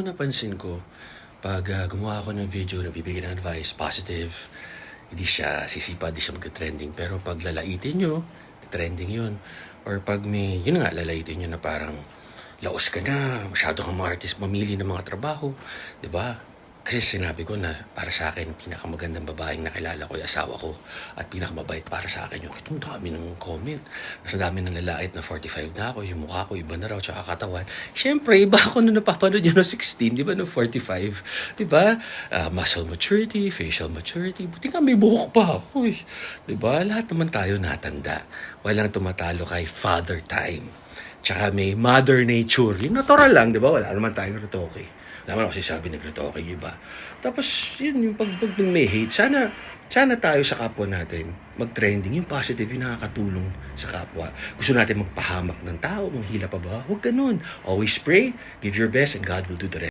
mo napansin ko, pag ah, gumawa ako ng video na bibigyan ng advice, positive, hindi siya sisipa, hindi siya mag-trending. Pero pag lalaitin nyo, trending yun. Or pag may, yun nga, lalaitin nyo na parang laos ka na, masyado kang mga artist mamili ng mga trabaho. 'di ba? Kasi sinabi ko na para sa akin, pinakamagandang babaeng nakilala ko ay asawa ko. At pinakamabait para sa akin yung itong dami ng comment. Nasa dami ng lalait na 45 na ako, yung mukha ko iba na raw, tsaka katawan. Siyempre, iba ako nung napapanood yun no 16, di ba, no 45. Di ba? Ah, muscle maturity, facial maturity. Buti nga may buhok pa ako eh. Di ba? Lahat naman tayo natanda. Walang tumatalo kay father time. Tsaka may mother nature. Yung natural lang, di ba? Wala naman tayong retoke. Wala naman ako sabi nag-retoke, di ba? Tapos, yun, yung pag, pag may hate, sana, sana tayo sa kapwa natin mag-trending. Yung positive, yung nakakatulong sa kapwa. Gusto natin magpahamak ng tao, manghila pa ba? Huwag ganun. Always pray, give your best, and God will do the rest.